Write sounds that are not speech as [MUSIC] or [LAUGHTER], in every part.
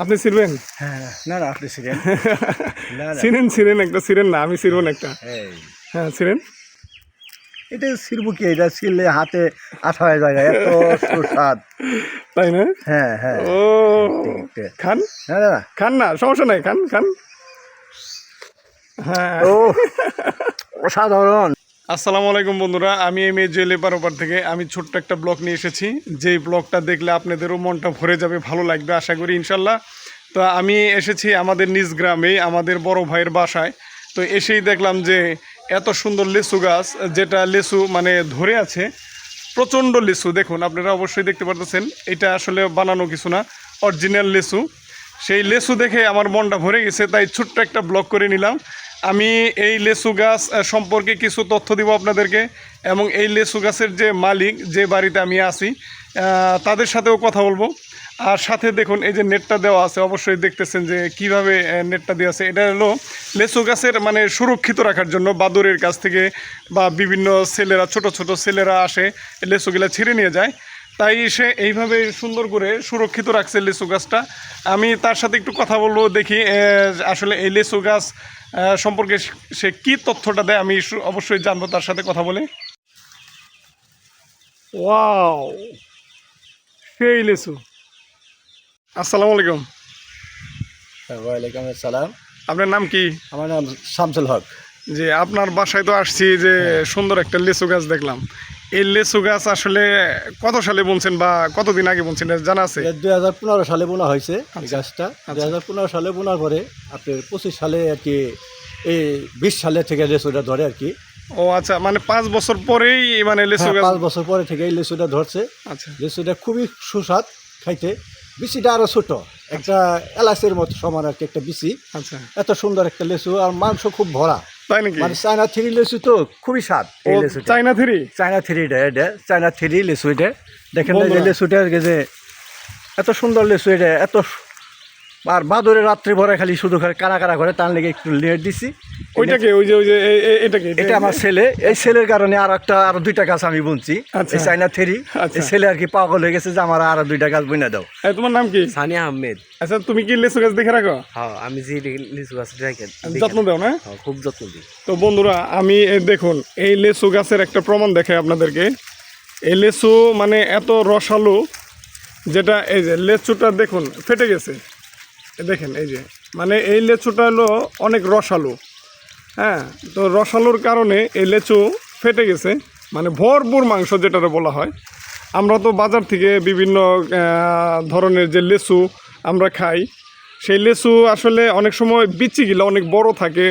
আপনি ছিড়বেন হ্যাঁ না না আপনি ছিলেন। ছিলেন ছিলেন একটা ছিলেন না আমি ছিড়ব না একটা। হ্যাঁ ছিলেন? এটা ছিলব কি? এটা ছিললে হাতে আঠা হয়ে যায় এত সুস্বাদ। তাই না? হ্যাঁ হ্যাঁ। ও। খান? না না। খান না সমস্যা নাই খান খান। হ্যাঁ ও অসাধারণ। আসসালামু আলাইকুম বন্ধুরা, আমি এম এ জেলে পারোপার থেকে আমি ছোট্ট একটা ব্লগ নিয়ে এসেছি। যেই ব্লগটা দেখলে আপনাদেরও মনটা ভরে যাবে, ভালো লাগবে আশা করি ইনশাল্লাহ তো আমি এসেছি আমাদের নিজ গ্রামেই আমাদের বড় ভাইয়ের বাসায়। তো এসেই দেখলাম যে এত সুন্দর লিচু গাছ, যেটা লিচু মানে ধরে আছে, প্রচণ্ড লিচু। দেখুন, আপনারা অবশ্যই দেখতে পারতেছেন, এটা আসলে বানানো কিছু না অরিজিনাল লিচু। সেই লেসু দেখে আমার মনটা ভরে গেছে, তাই ছোট্ট একটা ব্লগ করে নিলাম। আমি এই লেসু গাছ সম্পর্কে কিছু তথ্য দিব আপনাদেরকে। এবং এই লেসু গাছের যে মালিক, যে বাড়িতে আমি আছি তাদের সাথেও কথা বলব। আর সাথে দেখুন, এই যে নেটটা দেওয়া আছে, অবশ্যই দেখতেছেন যে কীভাবে নেটটা দেওয়া আছে। এটা হলো লেসু গাছের মানে সুরক্ষিত রাখার জন্য বাদরের কাছ থেকে বা বিভিন্ন ছেলেরা, ছোট ছোট ছেলেরা আসে লেসুগুলা ছিঁড়ে নিয়ে যায়। তাই সে এইভাবে সুন্দর করে সুরক্ষিত রাখছে লিচু গাছটা। আমি তার সাথে একটু কথা বলব দেখি আসলে এই লিচু গাছ সম্পর্কে সে কি তথ্যটা দেয় আমি অবশ্যই জানব তার সাথে কথা বলে। ওয়াও সেই লিচু। আসসালামু আলাইকুম। ওয়ালাইকুম আসসালাম। আপনার নাম কি? আমার নাম শামসুল হক। যে আপনার বাসায় তো আসছি যে সুন্দর একটা লিচু গাছ দেখলাম। এই লিচু গাছ আসলে কত সালে বুনছেন বা কতদিন আগে বুনছেন এটা জানা আছে? দুই হাজার পনেরো সালে বোনা হয়েছে এই আচ্ছা। গাছটা। দুই হাজার পনেরো সালে বোনার পরে আপনার পঁচিশ সালে আর কি এই বিশ সালে থেকে লেচুটা ধরে আর কি। ও আচ্ছা মানে পাঁচ বছর পরেই মানে লিচু হ্যাঁ, গাছ পাঁচ বছর পরে থেকে এই লেচুটা ধরছে। আচ্ছা। লেচুটা খুবই সুস্বাদ খাইতে। বিচিটা আরও ছোট একটা এলাচের মতো সমান আর কি একটা বিচি। আচ্ছা। এত সুন্দর একটা লেচু আর মাংস খুব ভরা। তাই নাকি? মানে চায়না থ্রি লেসু তো খুবই স্বাদ এই লেচুটা চাইনা থ্রি? চায়না থ্রি এটা চায়না থ্রি লেসু এটা দেখেন না যে। লেচুটা যে এত সুন্দর লেসু এটা এত আর বাদরে রাত্রি ভরে খালি শুধু খালি কারা কারা করে তার লেগে একটু নেট দিছি। ওইটাকে ওই যে ওই যে এটাকে এটা আমার ছেলে। এই ছেলের কারণে আর একটা আরও দুইটা গাছ আমি বুনছি। আচ্ছা। এই চায়না থ্রি। আচ্ছা। এই ছেলে আর কি পাগল হয়ে গেছে যে আমার আরও দুইটা গাছ বুনে দাও। এ, তোমার নাম কি? সানিয়া আহমেদ। আচ্ছা তুমি কি লিচু গাছ দেখে রাখো? হ্যাঁ আমি যে লিচু গাছ রেখে। যত্ন দাও না? হ্যাঁ, খুব যত্ন দিই। তো বন্ধুরা আমি দেখুন এই লেচু গাছের একটা প্রমাণ দেখাই আপনাদেরকে। এই লেচু মানে এত রসালো যেটা এই যে লেচুটা দেখুন ফেটে গেছে। দেখেন, এই যে মানে এই লেচুটা হলো অনেক রসালো। হ্যাঁ তো রসালোর কারণে এই লেচু ফেটে গেছে মানে ভরপুর মাংস যেটারে বলা হয়। আমরা তো বাজার থেকে বিভিন্ন ধরনের যে লেচু আমরা খাই, সেই লেচু আসলে অনেক সময় বিচিগুলো অনেক বড় থাকে,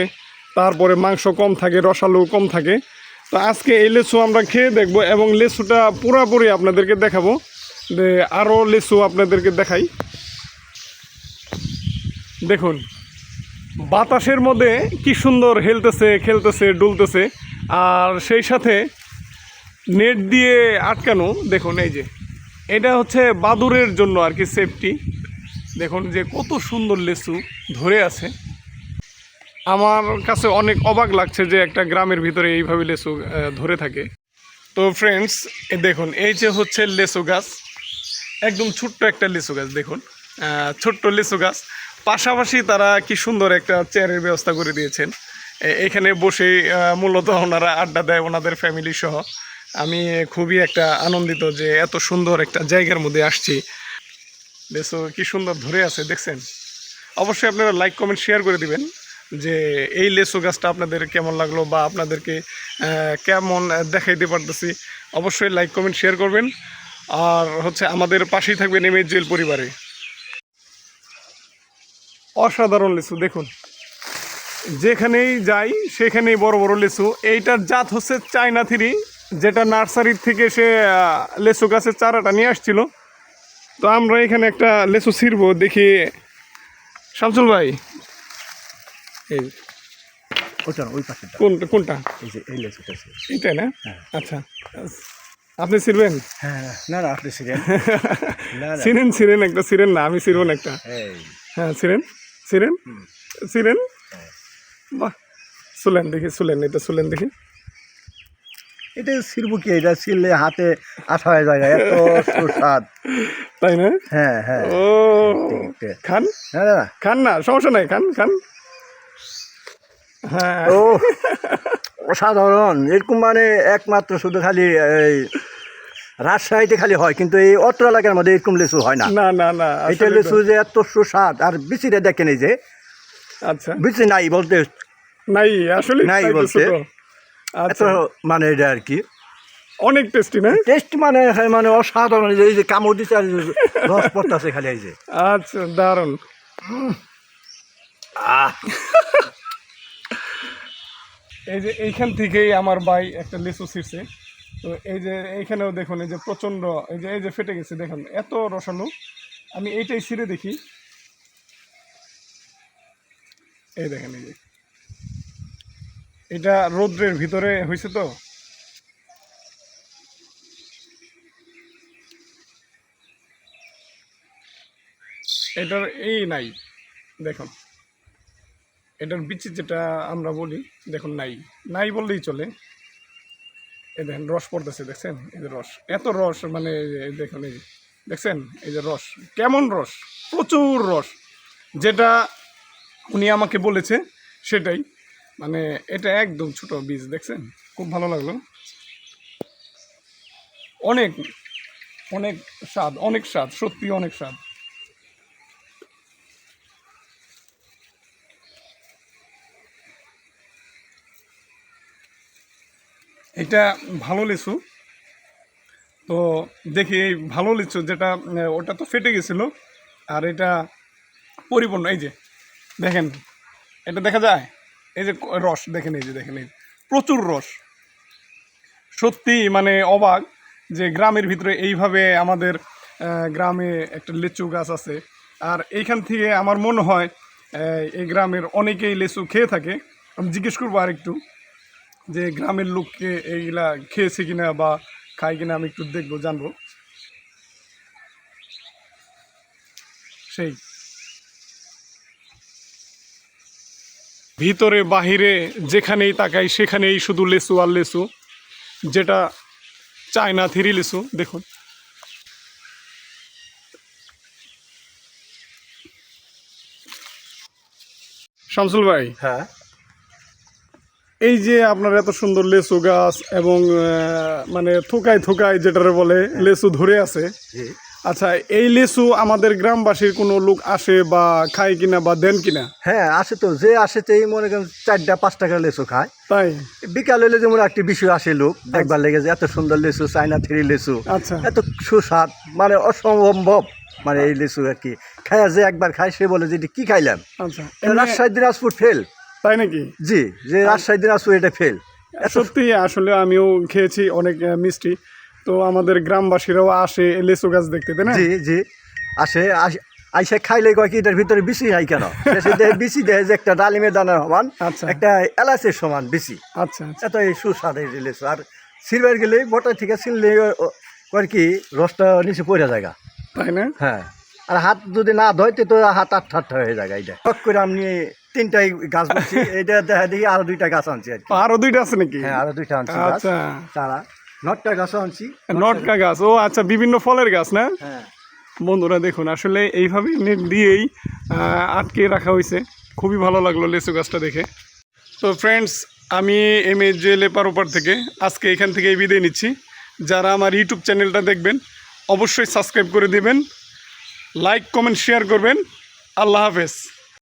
তারপরে মাংস কম থাকে, রসালো কম থাকে। তো আজকে এই লেচু আমরা খেয়ে দেখব এবং লেচুটা পুরাপুরি আপনাদেরকে দেখাবো আরও লেচু আপনাদেরকে দেখাই। দেখুন বাতাসের মধ্যে কি সুন্দর হেলতেছে খেলতেছে ডুলতেছে। আর সেই সাথে নেট দিয়ে আটকানো দেখুন এই যে। এটা হচ্ছে বাদুরের জন্য আর কি সেফটি দেখুন যে কত সুন্দর লেচু ধরে আছে। আমার কাছে অনেক অবাক লাগছে যে একটা গ্রামের ভিতরে এইভাবে আহ, ধরে থাকে। তো ফ্রেন্ডস দেখুন এই যে হচ্ছে লেচু গাছ। একদম ছোট্ট একটা লিচু গাছ দেখুন। ছোট্ট লিচু গাছ। পাশাপাশি তারা কি সুন্দর একটা চেয়ারের ব্যবস্থা করে দিয়েছেন। এখানে বসে মূলত ওনারা আড্ডা দেয় ওনাদের ফ্যামিলি সহ। আমি খুবই একটা আনন্দিত যে এত সুন্দর একটা জায়গার মধ্যে আসছি। লিচু কি সুন্দর ধরে আছে, দেখছেন? অবশ্যই আপনারা লাইক কমেন্ট শেয়ার করে দিবেন যে এই লেচু গাছটা আপনাদের কেমন লাগল বা আপনাদেরকে কেমন দেখাইতে পারতেছি। অবশ্যই লাইক কমেন্ট শেয়ার করবেন। আর হচ্ছে আমাদের পাশেই থাকবেন এম জুয়েল পরিবারে। অসাধারণ লিচু দেখুন। যেখানেই যাই সেখানেই বড় বড় লিচু। এইটার জাত হচ্ছে চায়না থ্রি যেটা নার্সারির থেকে সে লিচু গাছের চারাটা নিয়ে আসছিল। তো আমরা এখানে একটা লিচু ছিড়বো দেখি। শামসুল ভাই এই ওটা ওই পাশেটা কোন কোনটা? এই যে এই লেচুটা এইটাই না? আচ্ছা। আপনি ছিড়বেন? হ্যাঁ না না আপনি ছিলেন [LAUGHS] না না। ছিলেন ছিলেন একটা ছিলেন না আমি ছিড়ব একটা। হ্যাঁ ছিলেন ছিলেন ছিলেন বাহ শুলেন দেখি শুলেন এটা শুলেন দেখি। এটা ছিলবো কি এটা ছিললে হাতে আঠা হয়ে যায় এত সুস্বাদ। তাই না? হ্যাঁ হ্যাঁ। ও। খান? হ্যাঁ দাদা। খান না সমস্যা নাই খান খান। হ্যাঁ। ও অসাধারণ এরকম মানে একমাত্র শুধু খালি এই রাজশাহীতে খালি হয় কিন্তু এই অত্র এলাকার মধ্যে এরকম লিচু হয় না। না না না এটা লিচু যে এত সুস্বাদ আর বিচিটা দেখেন এই যে আচ্ছা। বিচি নাই বলতে। নাই আসলে নাই বলতে। এত আচ্ছা। মানে এটা আর কি। অনেক টেস্টি না? টেস্ট মানে হ্যাঁ, মানে অসাধারণ এই যে- কামড় দিচ্ছে আর রস পড়তেছে খালি এই যে। আচ্ছা দারুণ। এই যে এইখান থেকেই আমার ভাই একটা লিচু ছিঁড়ছে। তো এই যে এইখানেও দেখুন, এই যে প্রচণ্ড, এই যে এই যে ফেটে গেছে, দেখুন, এত রসালো। আমি এইটাই ছিঁড়ে দেখি। এই দেখেন, এই যে। এটা রৌদ্রের ভিতরে হয়েছে তো। এটার এই নাই, দেখুন। এটার বিচি যেটা আমরা বলি, দেখুন, নাই। নাই বললেই চলে। এই দেখেন, রস পড়তেছে, দেখছেন? এই যে রস। এত রস মানে দেখুন, এই দেখছেন? এই যে রস। কেমন রস? প্রচুর রস। যেটা উনি আমাকে বলেছে, সেটাই। মানে এটা একদম ছোট বীজ, দেখছেন? খুব ভালো লাগল। অনেক অনেক স্বাদ অনেক স্বাদ সত্যি অনেক স্বাদ। এটা ভালো লিচু। তো দেখি এই ভালো লিচু যেটা, ওটা তো ফেটে গেছিল, আর এটা পরিপূর্ণ, এই যে দেখেন, এটা দেখা যায়? এই যে রস, দেখেন এই যে, দেখেন এই প্রচুর রস। সত্যি মানে অবাক যে গ্রামের ভিতরে এইভাবে আমাদের গ্রামে একটা লিচু গাছ আছে। আর এইখান থেকে আমার মনে হয় এই গ্রামের অনেকেই লিচু খেয়ে থাকে। আমি জিজ্ঞেস করব আর একটু যে গ্রামের লোককে এইগুলা খেয়েছে কিনা বা খায় কিনা আমি একটু দেখব, জানব। সেই। ভিতরে, বাহিরে, যেখানেই তাকাই, সেখানেই শুধু লেসু আর লেসু, যেটা চায়না থিরি লেসু, দেখুন। শামসুল ভাই হ্যাঁ। এই যে আপনার এত সুন্দর লেসু গাছ এবং মানে থোকায় থোকায় যেটারে বলে লেসু ধরে আছে। আচ্ছা এই লেসু আমাদের গ্রামবাসীর কোনো লোক আসে বা খায় কিনা বা দেন কিনা? হ্যাঁ আসে তো। যে আসে তো এই মনে করেন চারটা পাঁচ টাকা লেচু খায়। তাই? বিকাল হলে যেমন একটি বিষয় আসে লোক একবার লেগে যে এত সুন্দর লেচু চাইনা থ্রি লেচু আচ্ছা। এত সুস্বাদ মানে অসম্ভব মানে এই লিচু আর কি। খায়া যে একবার খায় সে বলে যে কি খাইলাম? আচ্ছা রাজশাহী দিনাজপুর ফেল। তাই নাকি? জি যে রাজশাহী দিনাজপুর এটা ফেল সত্যি আসলে আমিও খেয়েছি অনেক মিষ্টি। তো আমাদের গ্রামবাসীরাও আসে লেসু গাছ দেখতে তাই না? জি জি আসে আইসে খাইলে কয় কি এটার ভিতরে বিচি হয় কেন? বিচি দেহে যে একটা ডালিমের দানার সমান আচ্ছা। একটা এলাচের সমান বিচি। আচ্ছা আচ্ছা। এত এই সুস্বাদ এই লিচু। আর সিলভার গেলে বটা থেকে ছিললে কর কি রসটা নিচে পড়ে জায়গা তাই না? হ্যাঁ আর হাত যদি না ধয়তে তো হাত আট ঠাট্টা হয়ে যায় এটা শখ করে আমি তিনটাই গাছ বলছি। [LAUGHS] এটা দেখা দেখি আরও দুইটা গাছ আনছি আর কি। আরও দুইটা আছে নাকি? হ্যাঁ আরও দুইটা আনছি আচ্ছা। তারা নটটা গাছ আনছি। নটকা গাছ। ও আচ্ছা বিভিন্ন ফলের গাছ না? হ্যাঁ। বন্ধুরা দেখুন আসলে এইভাবে নেট দিয়েই আটকে রাখা হয়েছে। খুবই ভালো লাগল লেচু গাছটা দেখে। তো ফ্রেন্ডস আমি এম এ জুয়েল পারোপার থেকে আজকে এখান থেকেই বিদায় নিচ্ছি। যারা আমার ইউটিউব চ্যানেলটা দেখবেন অবশ্যই সাবস্ক্রাইব করে দিবেন। লাইক কমেন্ট শেয়ার করবেন। আল্লাহ হাফেজ।